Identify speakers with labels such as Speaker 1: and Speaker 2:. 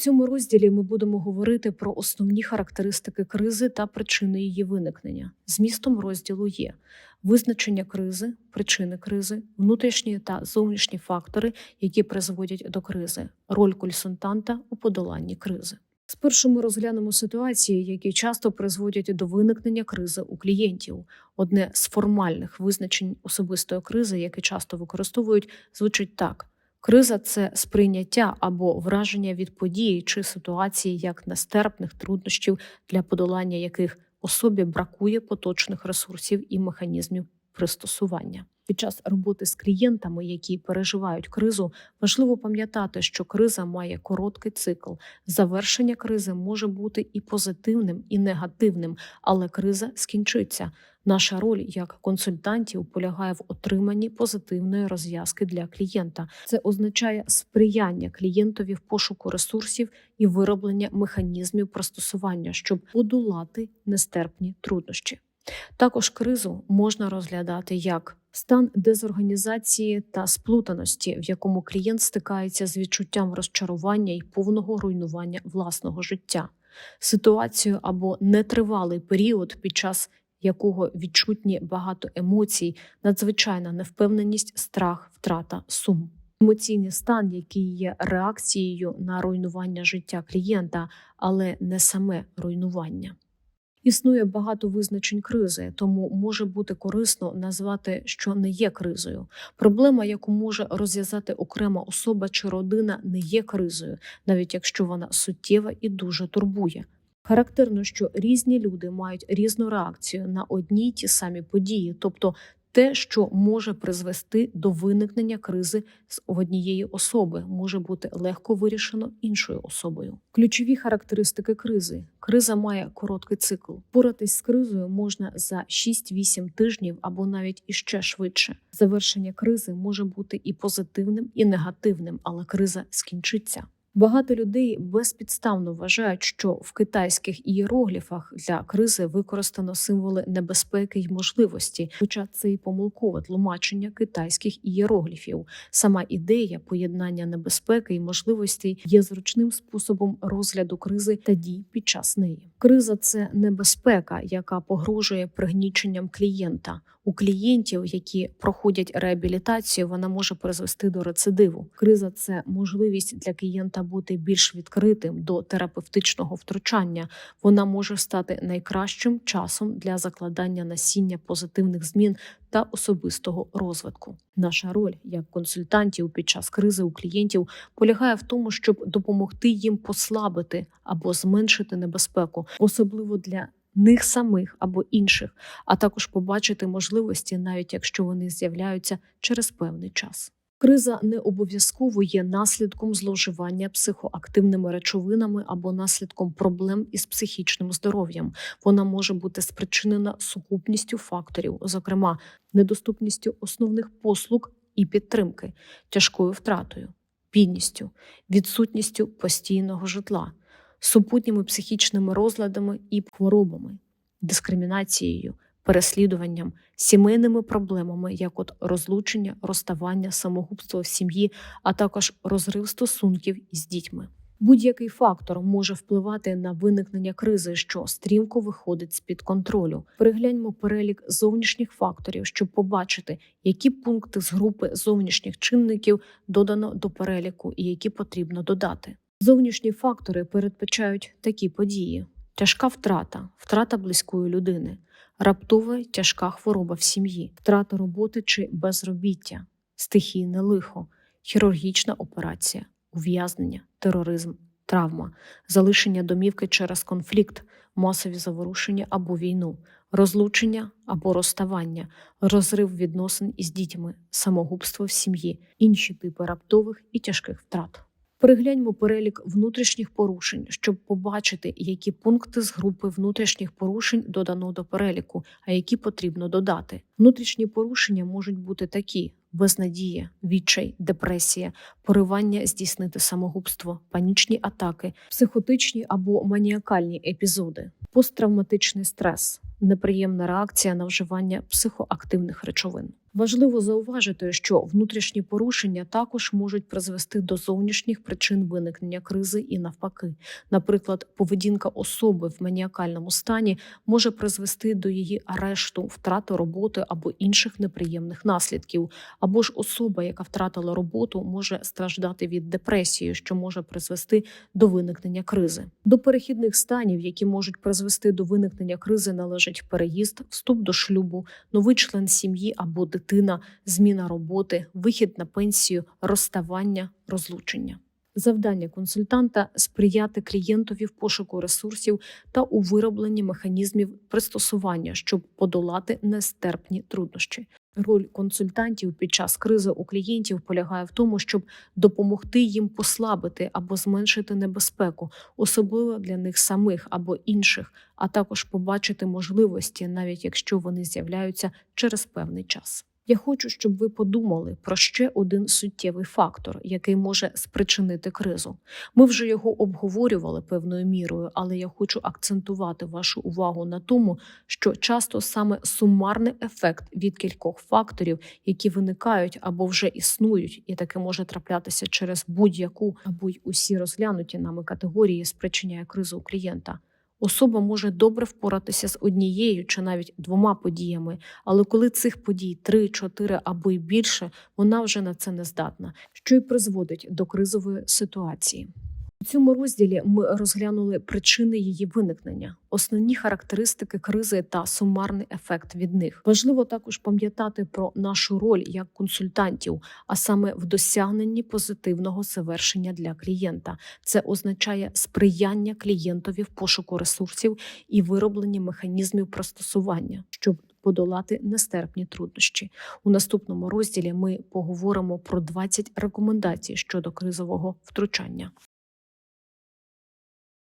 Speaker 1: цьому розділі ми будемо говорити про основні характеристики кризи та причини її виникнення. Змістом розділу є визначення кризи, причини кризи, внутрішні та зовнішні фактори, які призводять до кризи, роль консультанта у подоланні кризи. Спершу ми розглянемо ситуації, які часто призводять до виникнення кризи у клієнтів. Одне з формальних визначень особистої кризи, яке часто використовують, звучить так: криза це сприйняття або враження від події чи ситуації як нестерпних труднощів, для подолання яких особі бракує поточних ресурсів і механізмів пристосування. Під час роботи з клієнтами, які переживають кризу, важливо пам'ятати, що криза має короткий цикл. Завершення кризи може бути і позитивним, і негативним, але криза скінчиться. Наша роль як консультантів полягає в отриманні позитивної розв'язки для клієнта. Це означає сприяння клієнтові в пошуку ресурсів і вироблення механізмів пристосування, щоб подолати нестерпні труднощі. Також кризу можна розглядати як стан дезорганізації та сплутаності, в якому клієнт стикається з відчуттям розчарування і повного руйнування власного життя, ситуацію або нетривалий період, під час якого відчутні багато емоцій, надзвичайна невпевненість, страх, втрата, сум. Емоційний стан, який є реакцією на руйнування життя клієнта, але не саме руйнування. Існує багато визначень кризи, тому може бути корисно назвати, що не є кризою. Проблема, яку може розв'язати окрема особа чи родина, не є кризою, навіть якщо вона суттєва і дуже турбує. Характерно, що різні люди мають різну реакцію на одні й ті самі події, тобто те, що може призвести до виникнення кризи з однієї особи, може бути легко вирішено іншою особою. Ключові характеристики кризи: криза має короткий цикл. Поратись з кризою можна за 6-8 тижнів або навіть іще швидше. Завершення кризи може бути і позитивним, і негативним, але криза скінчиться. Багато людей безпідставно вважають, що в китайських ієрогліфах для кризи використано символи небезпеки й можливості, хоча це і помилкове тлумачення китайських ієрогліфів. Сама ідея поєднання небезпеки і можливостей є зручним способом розгляду кризи та дій під час неї. Криза це небезпека, яка погрожує пригніченням клієнта. У клієнтів, які проходять реабілітацію, вона може призвести до рецидиву. Криза це можливість для клієнта бути більш відкритим до терапевтичного втручання. Вона може стати найкращим часом для закладання насіння позитивних змін та особистого розвитку. Наша роль як консультантів під час кризи у клієнтів полягає в тому, щоб допомогти їм послабити або зменшити небезпеку, особливо для них самих або інших, а також побачити можливості, навіть якщо вони з'являються через певний час. Криза не обов'язково є наслідком зловживання психоактивними речовинами або наслідком проблем із психічним здоров'ям. Вона може бути спричинена сукупністю факторів, зокрема недоступністю основних послуг і підтримки, тяжкою втратою, бідністю, відсутністю постійного житла, супутніми психічними розладами і хворобами, дискримінацією, переслідуванням, сімейними проблемами, як от розлучення, розставання, самогубство в сім'ї, а також розрив стосунків із дітьми. Будь-який фактор може впливати на виникнення кризи, що стрімко виходить з під контролю. Перегляньмо перелік зовнішніх факторів, щоб побачити, які пункти з групи зовнішніх чинників додано до переліку і які потрібно додати. Зовнішні фактори передбачають такі події: тяжка втрата, втрата близької людини, раптова тяжка хвороба в сім'ї, втрата роботи чи безробіття, стихійне лихо, хірургічна операція, ув'язнення, тероризм, травма, залишення домівки через конфлікт, масові заворушення або війну, розлучення або розставання, розрив відносин із дітьми, самогубство в сім'ї, інші типи раптових і тяжких втрат. Перегляньмо перелік внутрішніх порушень, щоб побачити, які пункти з групи внутрішніх порушень додано до переліку, а які потрібно додати. Внутрішні порушення можуть бути такі: безнадія, відчай, депресія, поривання здійснити самогубство, панічні атаки, психотичні або маніакальні епізоди, посттравматичний стрес, неприємна реакція на вживання психоактивних речовин. Важливо зауважити, що внутрішні порушення також можуть призвести до зовнішніх причин виникнення кризи і навпаки. Наприклад, поведінка особи в маніакальному стані може призвести до її арешту, втрати роботи або інших неприємних наслідків. Або ж особа, яка втратила роботу, може страждати від депресії, що може призвести до виникнення кризи. До перехідних станів, які можуть призвести до виникнення кризи, належать переїзд, вступ до шлюбу, новий член сім'ї або дитина, зміна роботи, вихід на пенсію, розставання, розлучення. Завдання консультанта сприяти клієнтові в пошуку ресурсів та у виробленні механізмів пристосування, щоб подолати нестерпні труднощі. Роль консультантів під час кризи у клієнтів полягає в тому, щоб допомогти їм послабити або зменшити небезпеку, особливо для них самих або інших, а також побачити можливості, навіть якщо вони з'являються через певний час. Я хочу, щоб ви подумали про ще один суттєвий фактор, який може спричинити кризу. Ми вже його обговорювали певною мірою, але я хочу акцентувати вашу увагу на тому, що часто саме сумарний ефект від кількох факторів, які виникають або вже існують, і таке може траплятися через будь-яку або й усі розглянуті нами категорії, спричиняє кризу у клієнта. Особа може добре впоратися з однією чи навіть двома подіями, але коли цих подій три, чотири або й більше, вона вже на це не здатна, що й призводить до кризової ситуації. У цьому розділі ми розглянули причини її виникнення, основні характеристики кризи та сумарний ефект від них. Важливо також пам'ятати про нашу роль як консультантів, а саме в досягненні позитивного завершення для клієнта. Це означає сприяння клієнтові в пошуку ресурсів і виробленні механізмів пристосування, щоб подолати нестерпні труднощі. У наступному розділі ми поговоримо про 20 рекомендацій щодо кризового втручання.